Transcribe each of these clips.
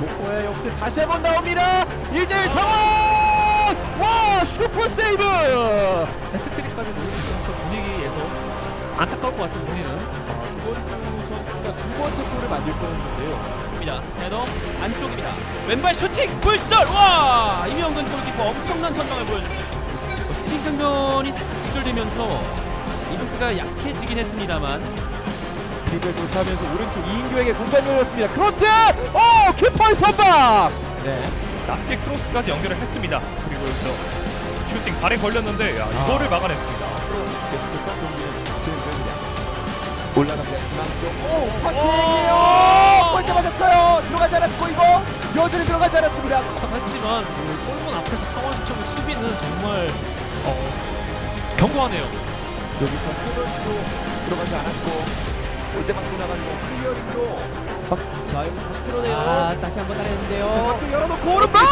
목포의 역습 다시 한번 나옵니다. 1대1 상황! 와 슈퍼 세이브! 헤트트릭까지 있었던 분위기에서 안타까울 것 같습니다. 본인은. 아, 조건주 선수가 두 번째 골을 만들 뻔했는데요. 입니다. 헤더 안쪽입니다. 왼발 슈팅 굴절. 와 이명근 골키퍼 엄청난 선방을 보여줍니다. 어, 슈팅 장면이 살짝 구절되면서 이벤트가 약해지긴 했습니다만 드리블 돌파하면서 오른쪽 이인규에게 공간 열렸습니다. 크로스! 오! 키퍼의 선방! 네. 낮게 크로스까지 연결을 했습니다. 그리고 여기서 슈팅 발에 걸렸는데 야, 이거를 막아냈습니다. 계속해서 경기는 진행됩니다. 올라갑니다. 중앙 쪽. 오! 오! 펀칭이에요! 골대 맞았어요! 들어가지 않았고 이거 여전히 들어가지 않았습니다. 하지만 그 골문 앞에서 창원시청의 수비는 정말 어, 견고하네요. 여기서 코너시도 들어가지 않았고 골대 맞고 나가는 거 클리어링도 박스 자 여기서 다시 끌어내요. 아 다시 한번 따냈는데요. 자, 각도 열어놓고 오른발!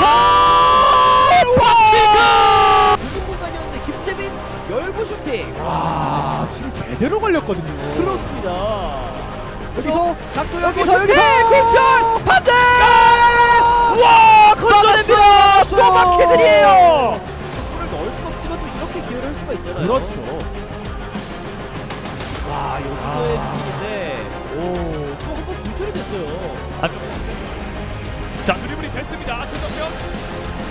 와! 좁은 공간이었는데 김재민 열구 슈팅. 와, 지금 제대로 걸렸거든요. 그렇습니다. 여기서 각도 여기서 여기서 굴절 반대! 와, 건져냅니다. 또 마키들이에요. 골을 넣을 수 없지만 또 이렇게 기회를 할 수가 있잖아요. 그렇죠. 와, 여기서의 슈팅인데 오, 또 한 번 굴절이 됐어요. 안쪽. 자 드리블이 됐습니다. 최정현.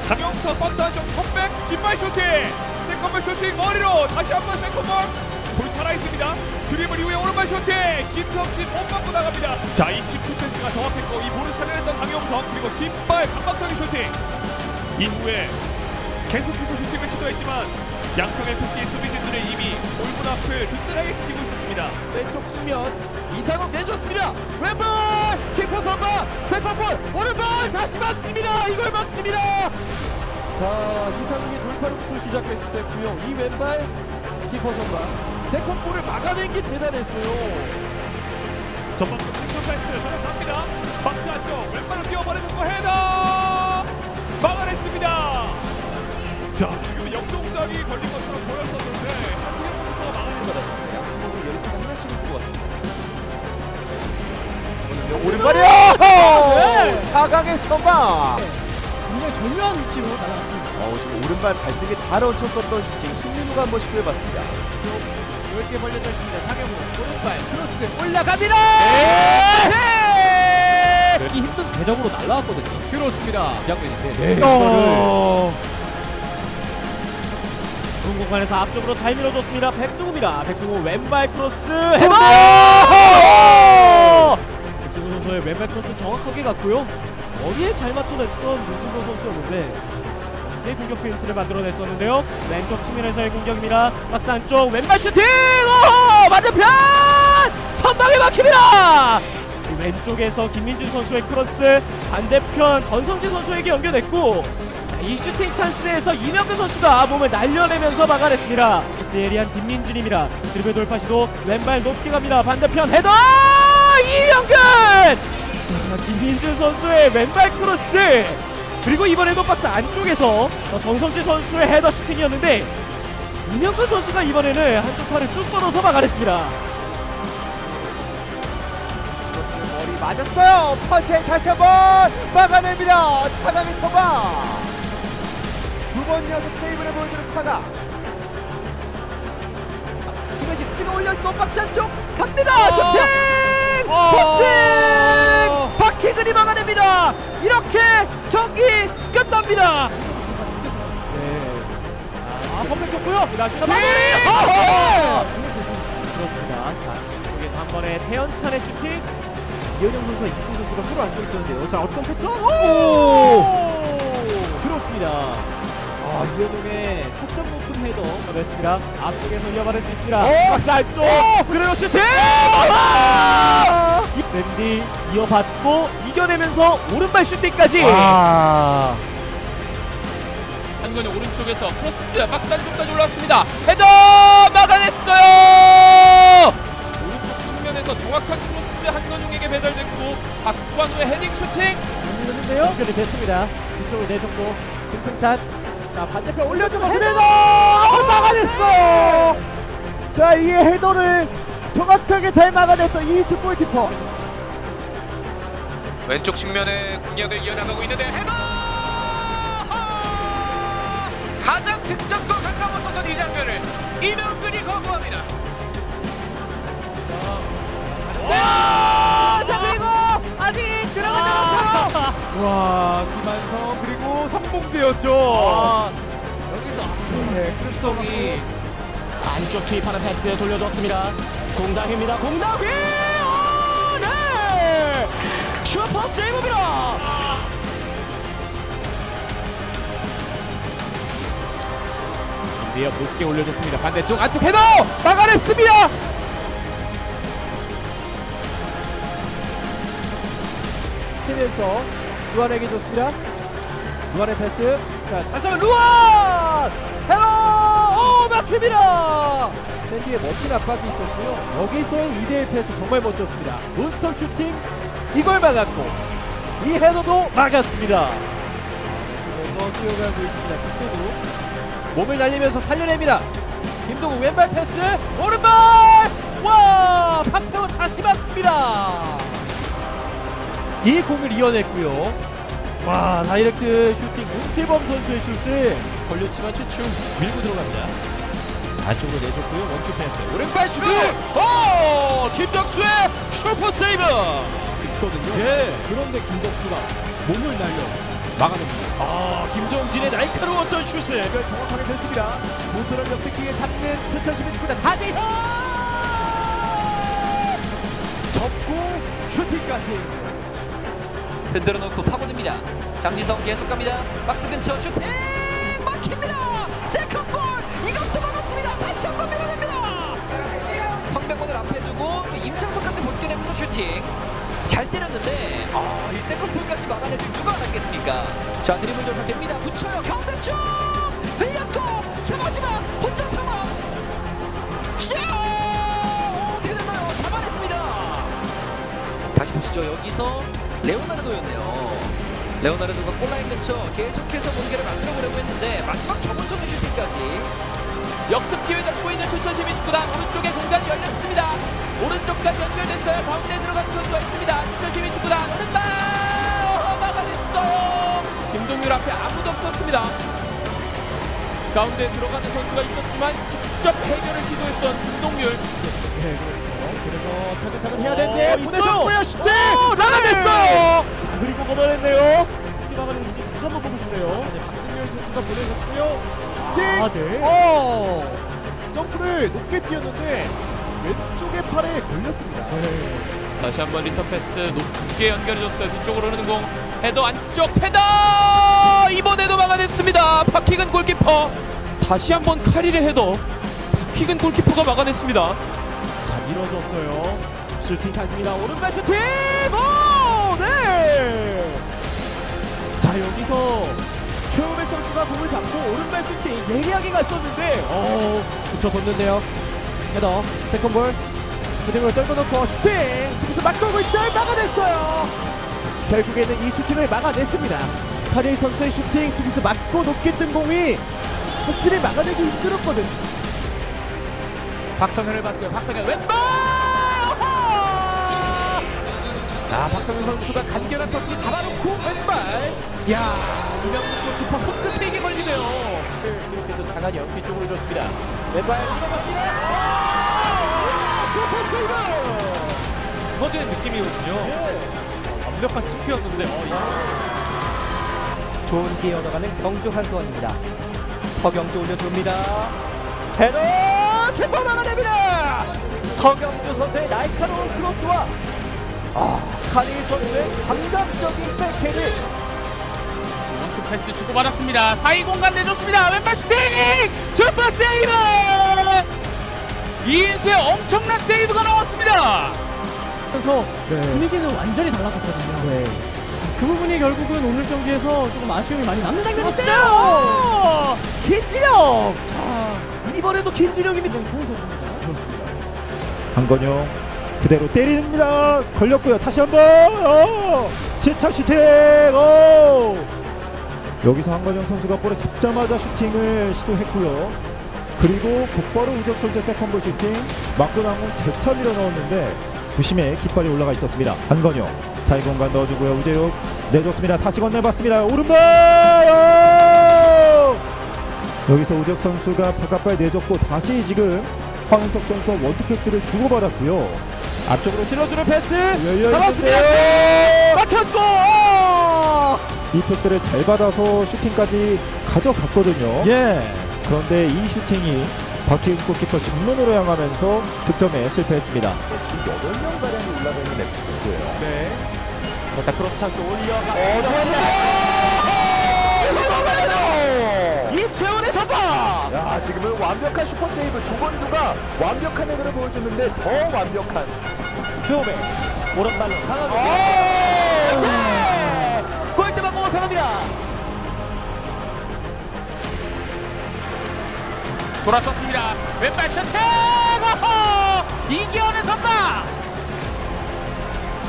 강영석 박스 안쪽 컵백 뒷발 슈팅. 세컨볼 슈팅 머리로 다시 한번 세컨볼. 볼 살아 있습니다. 드리블 이후에 오른발 슈팅. 김성진 못 맞고 나갑니다. 자이 침투 패스가 정확했고 이 볼을 살려냈던 강영석 그리고 뒷발 강박적인 슈팅. 이후에 계속해서 슈팅을 시도했지만 양평 FC의 수비진들은 이미 골문 앞을 든든하게 지키고 있었습니다. 왼쪽 측면 이상욱 내줬습니다. 왼발 키퍼 선방 세컨볼 오른발 다시 막습니다. 이걸 막습니다. 자 이상욱의 돌파로부터 시작됐고요. 이 왼발 키퍼 선방 세컨볼을 막아낸 게 대단했어요. 전방쪽 싱글 패스 들어갑니다. 박스 안쪽 왼발로 뛰어버리고 헤더 자 지금 역동작이 걸린 것처럼 보였었는데 한승현 선수가 것 같습니다. 양팀으로 열두 하나씩을 주고 왔습니다. 오른발이요! 차강의 선방. 굉장히 절묘한 위치로 날아갔습니다. 어, 지금 오른발 발등에 잘 얹혔었던 슈팅 손민우가 한번 시도해봤습니다. 넓게 벌려져 있습니다. 장영우 오른발 크로스 올라갑니다. 네! 이 힘든 대적으로 날라왔거든요. 그렇습니다. 이 장면인데. 네, 이거를 좁은 공간에서 앞쪽으로 잘 밀어줬습니다. 백승우입니다. 백승우 왼발 크로스! 헤더! 백승우 선수의 왼발 크로스 정확하게 갔고요. 머리에 잘 맞춰냈던 문승호 선수였는데 이 공격 페인트를 만들어냈었는데요. 왼쪽 측면에서의 공격입니다. 박스 안쪽 왼발 슈팅! 오! 맞은편! 선방에 막힙니다! 이 왼쪽에서 김민준 선수의 크로스 반대편 전성지 선수에게 연결됐고 자, 이 슈팅 찬스에서 이명규 선수가 몸을 날려내면서 막아냈습니다. 예리한 김민준입니다. 드리블 돌파 시도 왼발 높게 갑니다. 반대편 헤더 이명근! 자, 김민준 선수의 왼발 크로스 그리고 이번에도 박스 안쪽에서 어, 정성지 선수의 헤더 슈팅이었는데 이명근 선수가 이번에는 한쪽 팔을 쭉 뻗어서 막아냈습니다. 머리 맞았어요. 펀치 다시 한번 막아냅니다. 차강의 선방. 두 번 연속 세이브를 보여주는 차강. 김현식 찍어 올렸고 박스 안쪽 갑니다. 슈팅! 펀칭! 박희근이 막아냅니다. 이렇게 경기 끝납니다. 아, 펌백 좋고요. 나 슈터 마무리. 어허! 그렇습니다. 자, 쪽에서 한 번에 태연찬의 슈팅. 이현영 선수와 이승 선수가 서로 앉아 있었는데요. 자, 어떤 패턴? 오! 그렇습니다. 아, 이현영의 타점 높은 헤더 됐습니다. 앞쪽에서 이어받을 수 있습니다. 오! 박스 안쪽. 그대로 슈팅! 샌디 이어받고 이겨내면서 오른발 슈팅까지. 아. 한건이 오른쪽에서 크로스 박스 안쪽까지 올라왔습니다. 헤더 막아냈어요. 오른쪽 측면에서 정확한 크로스 한건용에게 배달됐고 박관우의 헤딩 슈팅. 연결이 됐습니다. 이쪽을 내줬고 김승찬 자 반대편 올려주고 헤더 막아냈어. 자, 이 헤더를 정확하게 잘 막아냈던 이스 골키퍼. 왼쪽 측면에 공략을 이어나가고 있는데 헤더 가장 득점도 가까웠었던 이 장면을 이명근이 거부합니다. 자 그리고 아직 들어가지 않았어요. 와 김한성 그리고 성봉재였죠. 여기서 네, 크루스동이 안쪽 투입하는 패스 돌려줬습니다. 공당입니다. 공당이! 오, 네! 슈퍼 세이브입니다. 리어 높게 올려줬습니다. 반대쪽 안쪽 헤더 막아냈습니다. 치면서 루안에게 줬습니다. 루안의 패스. 자 다시 한번 루안 헤더 오 막힙니다. 샌디의 멋진 압박이 있었고요. 여기서의 2대1 패스 정말 멋졌습니다. 몬스터 슈팅 이걸 막았고 이 헤더도 막았습니다. 쪽에서 뛰어가고 있습니다. 김도구 몸을 날리면서 살려냅니다. 김동욱 왼발 패스 오른발 와 박태원 다시 막습니다. 이 공을 이어냈고요. 와 다이렉트 슈팅 문세범 선수의 슛을 걸렸지만 최충 밀고 들어갑니다. 안쪽으로 내줬고요. 원투 패스 오른발 슈팅 오 김덕수의 슈퍼 세이브 있거든요. 예. 그런데 김덕수가 몸을 날려 막아냅니다. 아 김정진의 날카로웠던 슛을 정확하게 뺐습니다. 모처럼 역습기에 잡는 춘천시민 축구단 하재현 접고 슈팅까지. 흔들어 놓고 파고듭니다. 장지성 계속 갑니다. 박스 근처 슈팅 막힙니다. 세컨볼 이것도 막았습니다. 다시 한번 밀어냅니다. 황백원을 앞에 두고 임창석까지 벗겨내면서 슈팅 잘 때렸는데 아, 이 세컨볼까지 막아내줄 누가 알았겠습니까? 자 드리블 돌파됩니다. 붙여요 가운데 쪽 보시죠. 여기서 레오나르도였네요. 레오나르도가 골라인 근처 계속해서 공개를 만들어보려고 했는데 마지막 정은성의 슈팅까지 역습 기회 잡고 있는 춘천시민 축구단 오른쪽에 공간이 열렸습니다. 오른쪽까지 연결됐어요. 가운데 들어가는 선수가 있습니다. 춘천시민 축구단 오른발 어, 막아냈어요. 김동률 앞에 아무도 없었습니다. 가운데 들어가는 선수가 있었지만 직접 해결을 시도했던 김동률. 네. 그래서 차근차근 해야 어, 되는데 있어요. 보내줬고요 슈팅 어, 막아냈어요. 자, 그리고 걷어냈네요. 이 막아내는지 다시 한번 보고 싶네요. 박승열 선수가 보내줬고요. 슈팅! 아, 네. 어! 점프를 높게 뛰었는데 왼쪽의 팔에 걸렸습니다. 다시 한번 리턴 패스 높게 연결해줬어요. 뒤쪽으로 흐르는 공. 헤더 안쪽 헤더 이번에도 막아냈습니다. 박희근 골키퍼 다시 한번 카릴의 헤더 박희근 골키퍼가 막아냈습니다. 자, 밀어줬어요. 슈팅 찬스입니다. 오른발 슈팅! 오! 네! 자, 여기서 최호백 선수가 공을 잡고 오른발 슈팅 예리하게 갔었는데 어, 붙여줬는데요. 헤더 세컨볼 그대로 떨궈 놓고 슈팅 수비수 막고고 있죠 막아냈어요. 결국에는 이 슈팅을 막아냈습니다. 카릴 선수의 슈팅 수비수 맞고 높게 뜬 공이 확실히 막아내기 힘들었거든. 박성현을 받고요. 박성현 왼발. 아 박성현 선수가 간결한 터치 잡아놓고 왼발. 야 이명근 골키퍼 손끝에 이게 걸리네요. 그렇게도 장한영 뒤쪽으로 줬습니다. 왼발 쏘습니다. 슈퍼 세이브. 터지는 느낌이거든요. 완벽한 침투였는데 좋은 기회 얻어가는 경주 한수원입니다. 서경주 올려줍니다. 헤더 키퍼 막아냅니다. 서경주 선수의 날카로운 크로스와 아 카리 선수의 감각적인 백헤드 원투 패스 주고받았습니다. 사이 공간 내줬습니다. 왼발 슈팅! 슈퍼 세이브! 이인수의 엄청난 세이브가 나왔습니다. 그래서 분위기는 완전히 달라졌거든요. 그 부분이 결국은 오늘 경기에서 조금 아쉬움이 많이 남는 장면인데요. 김진영. 자 이번에도 김진영입니다. 좋은 선수입니다. 그렇습니다. 한건영 그대로 때립니다. 걸렸고요. 다시 한번 어! 제차 슈팅. 오! 여기서 한건영 선수가 볼을 잡자마자 슈팅을 시도했고요. 그리고 곧바로 우적 선수의 세컨볼 슈팅 맞고 나온 공 재차 밀어 넣었는데 부심에 깃발이 올라가 있었습니다. 한건영 사이 공간 넣어주고요. 우재욱 내줬습니다. 다시 건네봤습니다. 오른발 오! 여기서 우재욱 선수가 바깥발 내줬고 다시 지금 황은석 선수와 원투 패스를 주고받았고요. 앞쪽으로 찔러주는 패스 잡았습니다. 막혔고 어! 이 패스를 잘 받아서 슈팅까지 가져갔거든요. 예. 그런데 이 슈팅이 박희은 골키퍼 정면으로 향하면서 득점에 실패했습니다. 지금 8명 가량이 올라가 있는 랩스코스예요. 네. 자 크로스 찬스 올려가. 이 채원의 선방. 야 지금은 완벽한 슈퍼 세이브 조건두가 완벽한 헤더를 보여줬는데 더 완벽한 최호백 오른발로 강하게 네! 골대만 보고 상합니다. 돌아섰습니다. 왼발 셔팅! 이기현의 선방!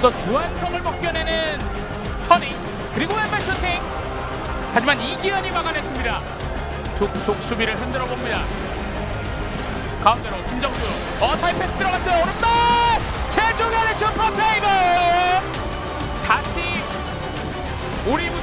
서 주한성을 벗겨내는 터닝 그리고 왼발 셔팅! 하지만 이기현이 막아냈습니다. 족족 수비를 흔들어 봅니다. 가운데로 김정주 어타이 패스 들어갔어요. 오른발! 최종현의 슈퍼 세이브! 다시 오리부